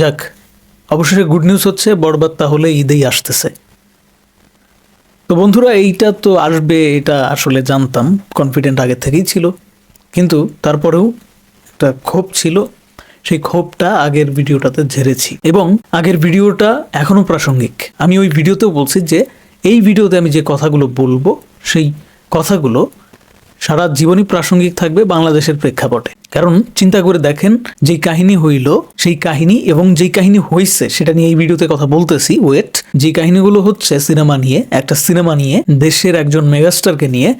যাক, অবশেষে good news হচ্ছে, বরবাদ তাহলে ঈদেই আসতেছে। তো বন্ধুরা, এইটা তো আসবে, এটা আসলে জানতাম কনফিডেন্ট আগে থেকেই ছিল। কিন্তু তারপরেও একটা ক্ষোভ ছিল, সেই ক্ষোভটা আগের ভিডিওটাতে ঝেড়েছি। এবং আগের ভিডিওটা এখনও প্রাসঙ্গিক। আমি ওই ভিডিওতেও বলছি যে, এই ভিডিওতে আমি যে কথাগুলো বলব, সেই কথাগুলো সারা জীবনই প্রাসঙ্গিক থাকবে বাংলাদেশের প্রেক্ষাপটে। কারণ চিন্তা করে দেখেন, যেই কাহিনী হইল, সেই কাহিনী এবং যেই কাহিনী হয়েছে সেটা নিয়ে এই ভিডিওতে কথা বলতেছি ওয়েট যে কাহিনীগুলো হচ্ছে সিনেমা নিয়ে, একটা সিনেমা নিয়ে, দেশের একজন মেগাস্টারকে নিয়ে,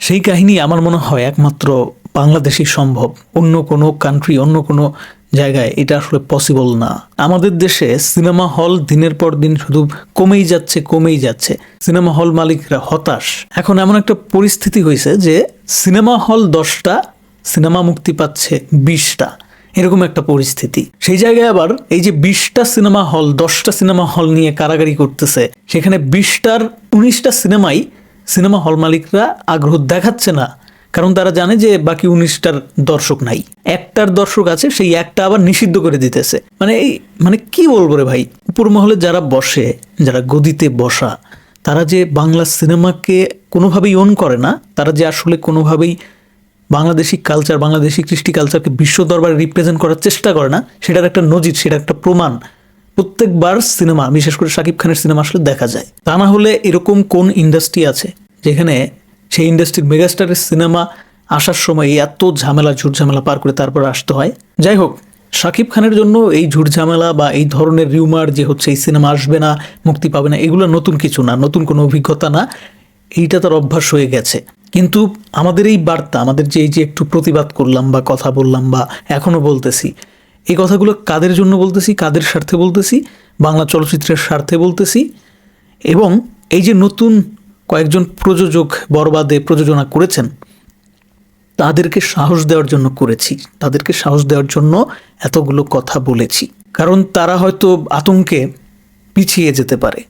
সেই কাহিনী আমার মনে হয় একমাত্র বাংলাদেশই সম্ভব। অন্য কোনো কান্ট্রি অন্য কোনো জায়গায় এটা আসলে পসিবল না। আমাদের দেশে সিনেমা হল দিনের পর দিন শুধু কমেই যাচ্ছে কমেই যাচ্ছে। সিনেমা হল মালিকরা হতাশ। এখন এমন একটা পরিস্থিতি হয়েছে যে সিনেমা হল দশটা, সিনেমা মুক্তি পাচ্ছে বিশটা। এরকম একটা পরিস্থিতি। সেই জায়গায় আবার এই যে বিশটা সিনেমা হল, দশটা সিনেমা হল নিয়ে কারাগারি করতেছে, সেখানে বিশটার উনিশটা সিনেমাই সিনেমা হল মালিকরা আগ্রহ দেখাচ্ছে না। কারণ তারা জানে যে বাকি উনিশটার দর্শক নাই। একটার দর্শক আছে, সেই একটা আবার নিষিদ্ধ করে দিতেছে। মানে এই মানে কি বলব রে ভাই? উপর মহলে যারা বসে, যারা গদিতে বসা, তারা যে বাংলা সিনেমাকে কোনোভাবেই ওন করে না, তারা যে আসলে কোনোভাবেই বাংলাদেশি কালচার বাংলাদেশি কৃষ্টি কালচারকে বিশ্ব দরবারে রিপ্রেজেন্ট করার চেষ্টা করে না, সেটার একটা নজির সেটা একটা প্রমাণ প্রত্যেকবার সিনেমা, বিশেষ করে শাকিব খানের সিনেমা আসলে দেখা যায়। তা না হলে এরকম কোন ইন্ডাস্ট্রি আছে যেখানে সেই ইন্ডাস্ট্রির মেগাস্টারের সিনেমা আসার সময় এত ঝামেলা ঝামেলা পার করে তারপর আসতে হয়। যাই হোক, শাকিব খানের জন্য এই ঝামেলা বা এই ধরনের রিউমার যে হচ্ছে এই সিনেমা আসবে না, মুক্তি পাবে না, এগুলো নতুন কিছু না, নতুন কোনো অভিজ্ঞতা না, এইটা তার অভ্যাস হয়ে গেছে। কিন্তু আমাদের এই বার্তা, আমাদের যে এই যে একটু প্রতিবাদ করলাম বা কথা বললাম বা এখনও বলতেছি, এই কথাগুলো কাদের জন্য বলতেছি, কাদের স্বার্থে বলতেছি, বাংলা চলচ্চিত্রের স্বার্থে বলতেছি, এবং এই যে নতুন কয়েকজন প্রযোজক বরবাদে প্রযোজনা করেছেন, তাদেরকে সাহস দেওয়ার জন্য করেছি। তাদেরকে সাহস দেওয়ার জন্য এতগুলো কথা বলেছি। কারণ তারা হয়তো আতঙ্কে পিছিয়ে যেতে পারে।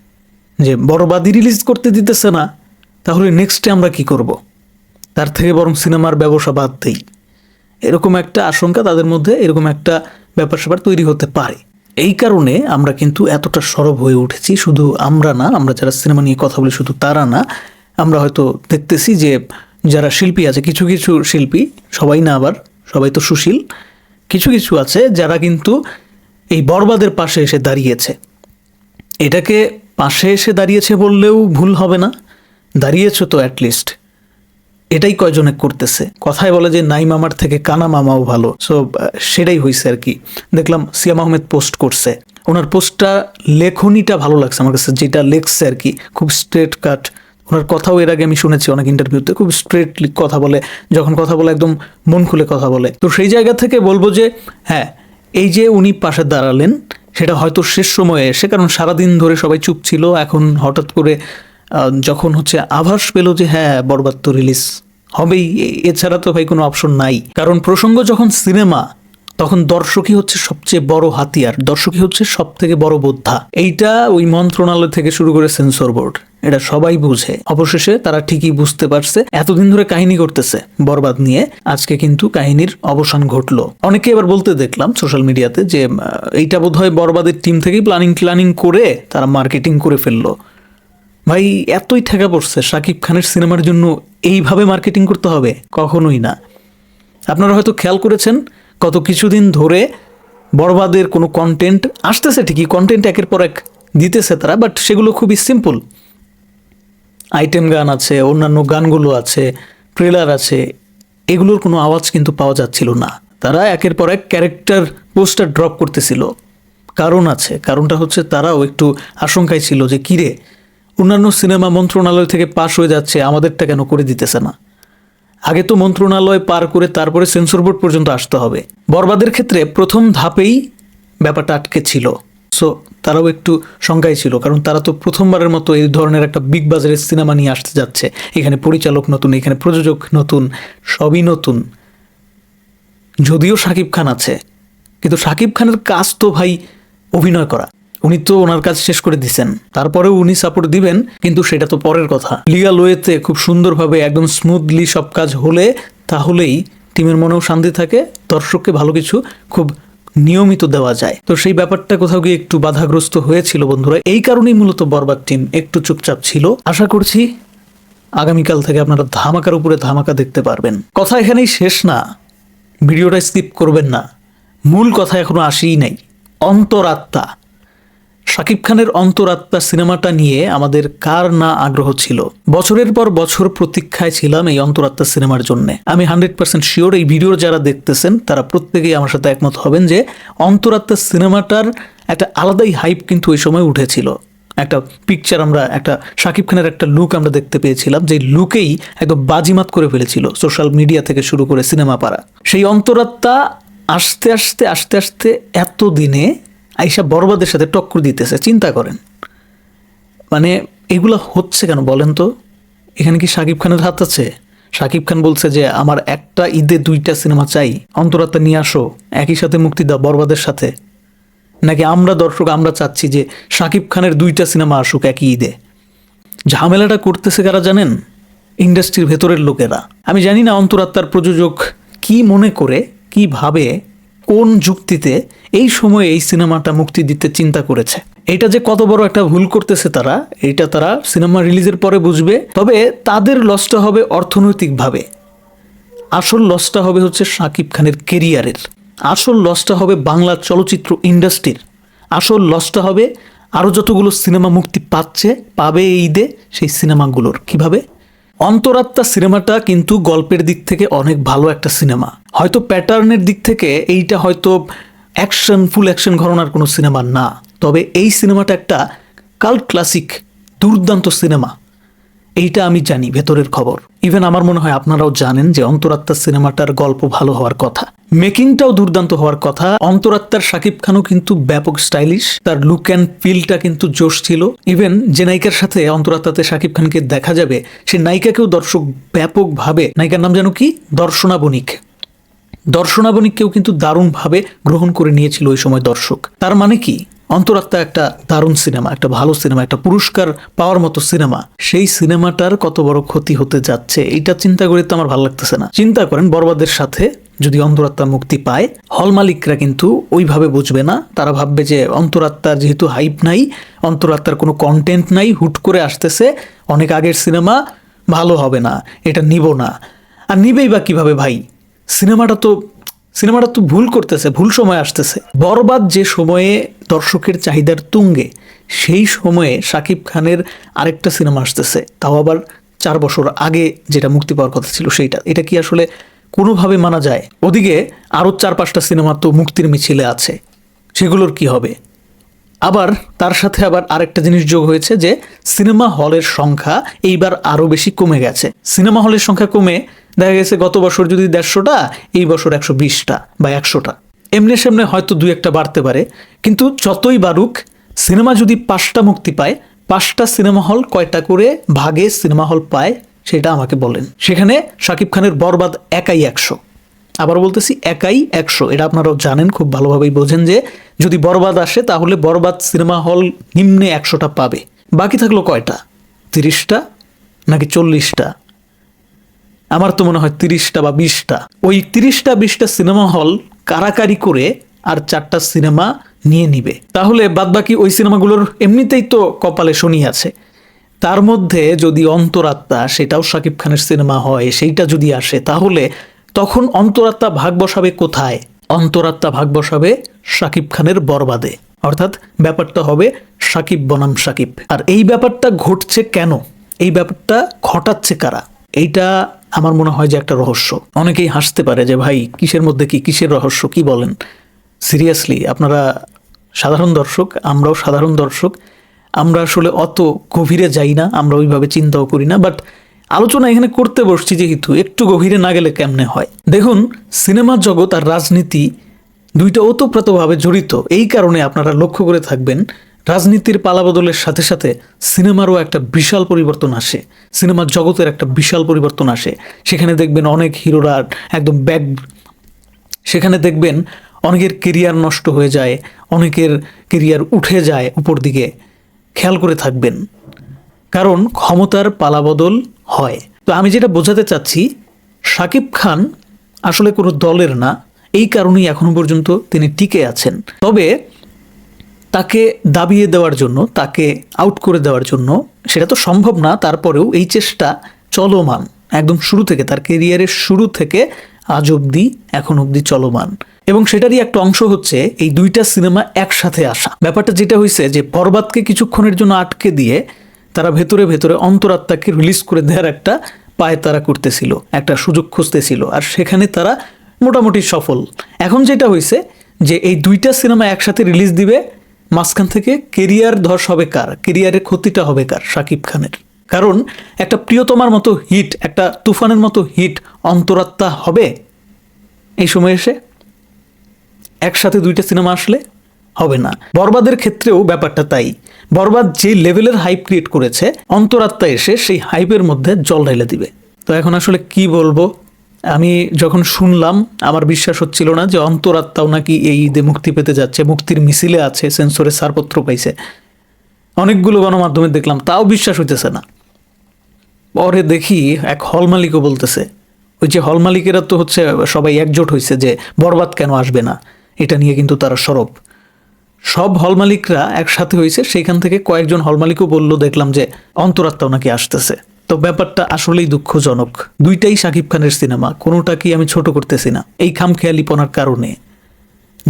যে বরবাদি রিলিজ করতে দিতেছে না, তাহলে নেক্সটে আমরা কি করব? তার থেকে বরং সিনেমার ব্যবসা বাদ দেই। এরকম একটা আশঙ্কা তাদের মধ্যে, এরকম একটা ব্যাপার স্যাপার তৈরি হতে পারে। এই কারণে আমরা কিন্তু এতটা সরব হয়ে উঠেছি, শুধু আমরা না, আমরা যারা সিনেমা নিয়ে কথা বলি শুধু তারা না, আমরা হয়তো দেখতেছি যে যারা শিল্পী আছে, কিছু কিছু শিল্পী, সবাই না আবার, সবাই তো সুশীল, কিছু কিছু আছে যারা কিন্তু এই বরবাদের পাশে এসে দাঁড়িয়েছে। এটাকে পাশে এসে দাঁড়িয়েছে বললেও ভুল হবে না, দাঁড়িয়েছ তো অ্যাটলিস্ট এটাই কয়জনে করতেছে? কথায় বলে যে নাই মামার থেকে কানা মামাও ভালো। সো সেটাই হয়েছে আর কি। দেখলাম সিয়াম আহমেদ পোস্ট করছে। ওনার পোস্টটা, লেখনীটা ভালো লাগছে আমার কাছে, যেটা লেখছে আর কি। খুব স্ট্রেট কাট ওনার কথাও এর আগে আমি শুনেছি অনেক ইন্টারভিউতে খুব স্ট্রেটলি কথা বলে, যখন কথা বলে একদম মন খুলে কথা বলে। তো সেই জায়গা থেকে বলব যে হ্যাঁ এই যে উনি পাশে দাঁড়ালেন, সেটা হয়তো শেষ সময়ে এসে, কারণ সারাদিন ধরে সবাই চুপ ছিল, এখন হঠাৎ করে যখন হচ্ছে আভাস পেল যে হ্যাঁ বরবাদ তো রিলিজ হবেই এছাড়া তো ভাই কোনো অপশন নাই। কারণ প্রসঙ্গ যখন সিনেমা তখন দর্শকই হচ্ছে সবচেয়ে বড় হাতিয়ার, দর্শকই হচ্ছে সব থেকে বড় বোদ্ধা। এইটা ওই মন্ত্রণালয় থেকে শুরু করে সেন্সর বোর্ড এটা সবাই বুঝে। অবশেষে তারা ঠিকই বুঝতে পারছে, এতদিন ধরে কাহিনী করতেছে বরবাদ নিয়ে, আজকে কিন্তু কাহিনীর অবসান ঘটলো। অনেকে এবার বলতে দেখলাম সোশ্যাল মিডিয়াতে যে এইটা বোধহয় বরবাদের টিম থেকেই প্ল্যানিং প্ল্যানিং করে তারা মার্কেটিং করে ফেলল। ভাই, এতই ঠেকা পড়ছে শাকিব খানের সিনেমার জন্য এইভাবে মার্কেটিং করতে হবে? কখনোই না। আপনারা হয়তো খেয়াল করেছেন, গত কিছুদিন ধরে বরবাদের কোনো কন্টেন্ট আসতেছে ঠিকই কন্টেন্ট একের পর এক দিতেছে তারা বাট সেগুলো খুবই সিম্পল আইটেম গান আছে, অন্যান্য গানগুলো আছে ট্রেলার আছে, এগুলোর কোনো আওয়াজ কিন্তু পাওয়া যাচ্ছিল না। তারা একের পর এক ক্যারেক্টার পোস্টার ড্রপ করতেছিল। কারণ আছে, কারণটা হচ্ছে তারাও একটু আশঙ্কায় ছিল যে, কিরে অন্যান্য সিনেমা মন্ত্রণালয় থেকে পাশ হয়ে যাচ্ছে, আমাদেরটা কেন করে দিতেছে না? আগে তো মন্ত্রণালয় পার করে তারপরে সেন্সর বোর্ড পর্যন্ত আসতে হবে। বরবাদের ক্ষেত্রে প্রথম ধাপেই ব্যাপারটা আটকে ছিল। সো তারাও একটু শঙ্কায় ছিল, কারণ তারা তো প্রথমবারের মতো এই ধরনের একটা বিগ বাজারের সিনেমা নিয়ে আসতে যাচ্ছে। এখানে পরিচালক নতুন, এখানে প্রযোজক নতুন, সবই নতুন। যদিও শাকিব খান আছে, কিন্তু শাকিব খানের কাজ তো ভাই অভিনয় করা। উনি তো ওনার কাজ শেষ করে দিছেন। তারপরেও উনি সাপোর্ট দিবেন, কিন্তু সেটা তো পরের কথা। লিগাল ওয়েতে খুব সুন্দরভাবে একদম স্মুথলি সব কাজ হলে তাহলেই টিমের মনেও শান্তি থাকে, দর্শককে ভালো কিছু খুব নিয়মিত দেওয়া যায়। তো সেই ব্যাপারটা কোথাও গিয়ে একটু বাধাগ্রস্ত হয়েছিল বন্ধুরা। এই কারণেই মূলত বরবাদ টিম একটু চুপচাপ ছিল। আশা করছি আগামীকাল থেকে আপনারা ধামাকার উপরে ধামাকা দেখতে পারবেন। কথা এখানেই শেষ না। ভিডিওটা স্কিপ করবেন না। মূল কথা এখনও আসেই নাই। অন্তরাত্মা। শাকিব খানের অন্তরাত্মা সিনেমাটা নিয়ে আমাদের কার না আগ্রহ ছিল? বছরের পর বছর প্রতীক্ষায় ছিলাম এই অন্তরাত্মা সিনেমার জন্য। আমি হান্ড্রেড পার্সেন্ট শিওর এই ভিডিও যারা দেখতেছেন, তারা প্রত্যেকেই আমার সাথে একমত হবেন যে অন্তরাত্মা সিনেমাটার একটা আলাদাই হাইপ কিন্তু ওই সময় উঠেছিল। একটা পিকচার আমরা, একটা শাকিব খানের একটা লুক আমরা দেখতে পেয়েছিলাম যে লুকেই একদম বাজিমাত করে ফেলেছিল সোশ্যাল মিডিয়া থেকে শুরু করে সিনেমা পাড়া। সেই অন্তরাত্মা আস্তে আস্তে আস্তে আস্তে এত দিনে আইসা বরবাদের সাথে টক্কর দিতেছে, চিন্তা করেন। মানে এগুলো হচ্ছে কেন বলেন তো? এখানে কি শাকিব খানের হাত আছে? শাকিব খান বলছে যে, আমার একটা ঈদে দুইটা সিনেমা চাই, অন্তরাত্মা নিয়ে আসো, একই সাথে মুক্তি দাও বরবাদের সাথে। নাকি আমরা দর্শক, আমরা চাচ্ছি যে শাকিব খানের দুইটা সিনেমা আসুক একই ঈদে। ঝামেলাটা করতেছে কারা জানেন? ইন্ডাস্ট্রির ভেতরের লোকেরা। আমি জানি না অন্তরাত্মার প্রযোজক কি মনে করে, কি ভাবে, কোন যুক্তিতে এই সময়ে এই সিনেমাটা মুক্তি দিতে চিন্তা করেছে। এটা যে কত বড় একটা ভুল করতেছে তারা, এটা তারা সিনেমা রিলিজের পরে বুঝবে। তবে তাদের লসটা হবে অর্থনৈতিকভাবে। আসল লসটা হবে হচ্ছে শাকিব খানের কেরিয়ারের আসল লসটা হবে বাংলা চলচ্চিত্র ইন্ডাস্ট্রির আসল লসটা হবে আরও যতগুলো সিনেমা মুক্তি পাচ্ছে, পাবে এই ঈদে সেই সিনেমাগুলোর। কীভাবে? অন্তরাত্মা সিনেমাটা কিন্তু গল্পের দিক থেকে অনেক ভালো একটা সিনেমা। হয়তো প্যাটার্নের দিক থেকে এইটা হয়তো অ্যাকশন, ফুল অ্যাকশন ঘরনার কোনো সিনেমা না। তবে এই সিনেমাটা একটা কাল্ট ক্লাসিক, দুর্দান্ত সিনেমা। এইটা আমি জানি, ভেতরের খবর। ইভেন আমার মনে হয় আপনারাও জানেন যে অন্তরাত্মা সিনেমাটার গল্প ভালো হওয়ার কথা। মেকিংটাও দুর্দান্ত হওয়ার কথা। অন্তরাত্মার শাকিব খানও কিন্তু ব্যাপক স্টাইলিশ। তার লুক অ্যান্ড ফিলটা কিন্তু জোশ ছিল। ইভেন যে নায়িকার সাথে অন্তরাত্মাতে শাকিব খানকে দেখা যাবে, সে নায়িকাকেও দর্শক ব্যাপকভাবে, নায়িকার নাম যেন কি? দর্শনা বণিক দর্শনা বণিককেও কিন্তু দারুণভাবে গ্রহণ করে নিয়েছিল ওই সময় দর্শক। তার মানে কি? অন্তরাত্মা একটা দারুণ সিনেমা, একটা ভালো সিনেমা, একটা পুরস্কার পাওয়ার মতো সিনেমা। সেই সিনেমাটার কত বড় ক্ষতি হতে যাচ্ছে এটা চিন্তা করে তো আমার ভালো লাগতেছে না। চিন্তা করেন বরবাদের সাথে যদি অন্তরাত্মা মুক্তি পায়, হল মালিকরা কিন্তু ওইভাবে বুঝবে না। তারা ভাববে যে অন্তরাত্মার যেহেতু হাইপ নাই, অন্তরাত্মার কোনো কন্টেন্ট নাই, হুট করে আসতেছে, অনেক আগের সিনেমা ভালো হবে না, এটা নিব না। আর নিবেই বা কীভাবে ভাই? সিনেমাটা তো সিনেমাটা তো ভুল করতেছে, ভুল সময় আসতেছে। বরবাদ যে সময়ে দর্শকের চাহিদার তুঙ্গে, সেই সময়ে শাকিব খানের আরেকটা সিনেমা আসতেছে। তাও আবার চার বছর আগে যেটা মুক্তি পাওয়ার কথা ছিল সেইটা। এটা কি আসলে কোনোভাবে মানা যায়? ওদিকে আরও চার পাঁচটা সিনেমা তো মুক্তির মিছিলে আছে। সেগুলোর কি হবে? আবার তার সাথে আবার আরেকটা জিনিস যোগ হয়েছে যে সিনেমা হলের সংখ্যা এইবার আরও বেশি কমে গেছে। সিনেমা হলের সংখ্যা কমে দেখা গেছে গত বছর যদি দেড়শোটা, এই বছর একশো বিশটা বা একশোটা। এমনি সামনে হয়তো দু একটা বাড়তে পারে। কিন্তু যতই বাড়ুক, সিনেমা যদি পাঁচটা মুক্তি পায়, পাঁচটা সিনেমা হল কয়টা করে ভাগে সিনেমা হল পায়, সেটা আমাকে বলেন। সেখানে শাকিব খানের বরবাদ একাই একশো। আবার বলতেছি, একাই একশো। এটা আপনারাও জানেন, খুব ভালোভাবেই বোঝেন যে যদি বরবাদ আসে, তাহলে বরবাদ সিনেমা হল নিম্নে একশোটা পাবে। বাকি থাকল কয়টা? তিরিশটা নাকি চল্লিশটা? আমার তো মনে হয় তিরিশটা বা বিশটা। ওই তিরিশটা, বিশটা সিনেমা হল কারাকারি করে আর চারটা সিনেমা নিয়ে নিবে। তাহলে বাদবাকি ওই সিনেমাগুলোর এমনিতেই তো কপালে শনি আছে। তার মধ্যে যদি অন্তরাত্মা, সেটাও শাকিব খানের সিনেমা হয়, সেইটা যদি আসে, তাহলে তখন অন্তরাত্মা ভাগ বসাবে কোথায়? অন্তরাত্মা ভাগ বসাবে সাকিব খানের বরবাদে। অর্থাৎ ব্যাপারটা হবে সাকিব বনাম সাকিব। আর এই ব্যাপারটা ঘটছে কেন? এই ব্যাপারটা ঘটাচ্ছে কারা? এইটা আমার মনে হয় যে একটা রহস্য। অনেকেই হাসতে পারে যে, ভাই, কিসের মধ্যে কি? কিসের রহস্য? কি বলেন? সিরিয়াসলি আপনারা সাধারণ দর্শক, আমরাও সাধারণ দর্শক। আমরা আসলে অত গভীরে যাই না, আমরা ওইভাবে চিন্তাও করি না বাট আলোচনা এখানে করতে বসছি যেহেতু, একটু গভীরে না গেলে কেমনে হয়? দেখুন, সিনেমা জগৎ আর রাজনীতি দুইটা ওতপ্রোতভাবে জড়িত। এই কারণে আপনারা লক্ষ্য করে থাকবেন, রাজনীতির পালাবদলের সাথে সাথে সিনেমারও একটা বিশাল পরিবর্তন আসে। সিনেমার জগতের একটা বিশাল পরিবর্তন আসে। সেখানে দেখবেন অনেক হিরোরা একদম ব্যাক, সেখানে দেখবেন অনেকের কেরিয়ার নষ্ট হয়ে যায়, অনেকের কেরিয়ার উঠে যায় উপর দিকে। খেয়াল করে থাকবেন। কারণ ক্ষমতার পালাবদল হয়। তো আমি যেটা বোঝাতে চাচ্ছি শাকিব খান আসলে কোনো দলের না। এই কারণেই এখনও পর্যন্ত তিনি টিকে আছেন। তবে তাকে দাবিয়ে দেওয়ার জন্য, তাকে আউট করে দেওয়ার জন্য সেটা তো সম্ভব না, তারপরেও এই চেষ্টা চলমান। একদম শুরু থেকে, তার কেরিয়ারের শুরু থেকে আজ অবধি, এখন অবধি চলমান। এবং সেটারই একটা অংশ হচ্ছে, এই দুইটা সিনেমা একসাথে আসা। ব্যাপারটা যেটা হয়েছে যে বরবাদকে কিছুক্ষণের জন্য আটকে দিয়ে তারা ভেতরে ভেতরে অন্তরাত্মাকে রিলিজ করে দেওয়ার একটা পায় তারা করতেছিল, একটা সুযোগ খুঁজতেছিল। আর সেখানে তারা মোটামুটি সফল। এখন যেটা হয়েছে যে এই দুইটা সিনেমা একসাথে রিলিজ দিবে, মাঝখান থেকে কেরিয়ার ধস হবে কার? কেরিয়ারের ক্ষতিটা হবে কার? শাকিব খানের। কারণ একটা প্রিয়তমার মতো হিট একটা তুফানের মতো হিট অন্তরাত্মা হবে এই সময় এসে। একসাথে দুইটা সিনেমা আসলে হবে না। বরবাদের ক্ষেত্রেও ব্যাপারটা তাই। বরবাদ যে লেভেলের হাইপ ক্রিয়েট করেছে, অন্তরাত্মা এসে সেই হাইপের মধ্যে জল ঢেলে দিবে। তো এখন আসলে কি বলব? আমি যখন শুনলাম, আমার বিশ্বাস হচ্ছিল না যে অন্তরাত্মাও নাকি এই ঈদে মুক্তি পেতে যাচ্ছে, মুক্তির মিছিলে আছে সেন্সরে ছাড়পত্র পাইছে। অনেকগুলো গণমাধ্যমে দেখলাম, তাও বিশ্বাস হইতেছে না। পরে দেখি এক হল মালিকও বলতেছে, ওই যে হল মালিকেরা তো হচ্ছে সবাই একজোট হয়েছে যে বরবাদ কেন আসবে না? এটা নিয়ে কিন্তু তারা সরব। সব হল মালিকরা একসাথে হয়েছে সেখান থেকে কয়েকজন হল মালিকও বলল, দেখলাম যে অন্তরাত্মাও নাকি আসতেছে। তো ব্যাপারটা আসলেই দুঃখজনক। দুইটাই শাকিব খানের সিনেমা কোনোটাকেই আমি ছোট করতেছি না, এই খামখেয়ালিপনার কারণে।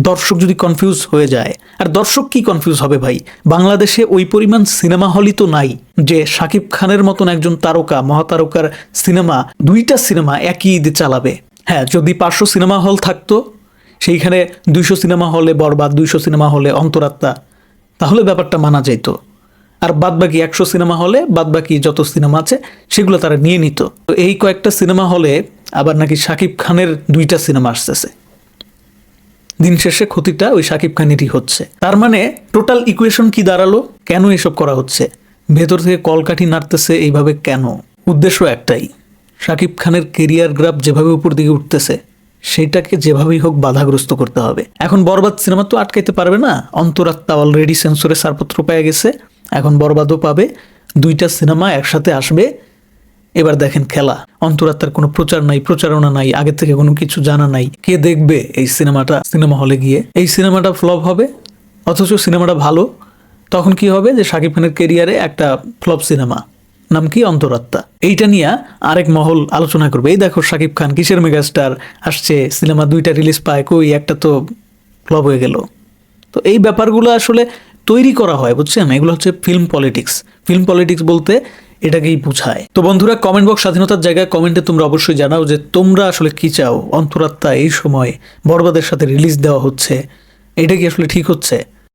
দর্শক যদি কনফিউজ হয়ে যায়, আর দর্শক কি কনফিউজ হবে ভাই? বাংলাদেশে ওই পরিমাণ সিনেমা হলই তো নাই, যে শাকিব খানের মতন একজন তারকা, মহাতারকার সিনেমা, দুইটা সিনেমা একই ঈদে চালাবে। হ্যাঁ যদি পাঁচশো সিনেমা হল থাকতো সেইখানে দুইশো সিনেমা হলে বরবাদ, দুইশো সিনেমা হলে অন্তরাত্মা। তাহলে ব্যাপারটা মানা যেত আর বাদবাকি একশো সিনেমা হলে বাদবাকি যত সিনেমা আছে, সেগুলো তারা নিয়ে নিত। তো এই কয়েকটা সিনেমা হলে আবার নাকি শাকিব খানের দুইটা সিনেমা আসতেছে। দিন শেষে ক্ষতিটা ওই শাকিব খানেরই হচ্ছে। তার মানে টোটাল ইকুয়েশন কি দাঁড়াল? কেন এসব করা হচ্ছে? ভেতর থেকে কলকাঠি নাড়তেছে এইভাবে কেন? উদ্দেশ্য একটাই, শাকিব খানের কেরিয়ার গ্রাফ যেভাবে উপর দিকে উঠতেছে সেটাকে যেভাবেই হোক বাধাগ্রস্ত করতে হবে। এখন বরবাদ সিনেমা তো আটকাইতে পারবে না। অন্তরাত্মা অলরেডি সেন্সরে ছাড়পত্র পেয়ে গেছে। এখন বরবাদও পাবে। দুইটা সিনেমা একসাথে আসবে। এবার দেখেন খেলা। অন্তরাত্মার কোনো প্রচার নাই, প্রচারণা নাই, আগে থেকে কোনো কিছু জানা নাই। কে দেখবে এই সিনেমাটা সিনেমা হলে গিয়ে? এই সিনেমাটা ফ্লপ হবে? অথচ সিনেমাটা ভালো। তখন কি হবে যে শাকিব খানের কেরিয়ারে একটা ফ্লপ সিনেমা। নাম কি অন্তরাত্মা? এইটা নিয়ে আরেক মহল আলোচনা করবে। এই দেখো শাকিব খান, কিসের মেগাস্টার? আসছে, সিনেমা দুইটা রিলিজ পায়, কই? একটা তো ফ্লপ হয়ে গেল। তো এই ব্যাপারগুলো আসলে তৈরি করা হয়, বুঝছেন? এগুলো হচ্ছে ফিল্ম পলিটিক্স ফিল্ম পলিটিক্স বলতে এটাকেই বুঝায়। তো বন্ধুরা কমেন্ট বক্স স্বাধীনতার জায়গায় কমেন্টে তোমরা অবশ্যই জানাও যে তোমরা আসলে কি চাও? অন্তরাত্মা এই সময় বরবাদের সাথে রিলিজ দেওয়া হচ্ছে। এটা কি আসলে ঠিক হচ্ছে?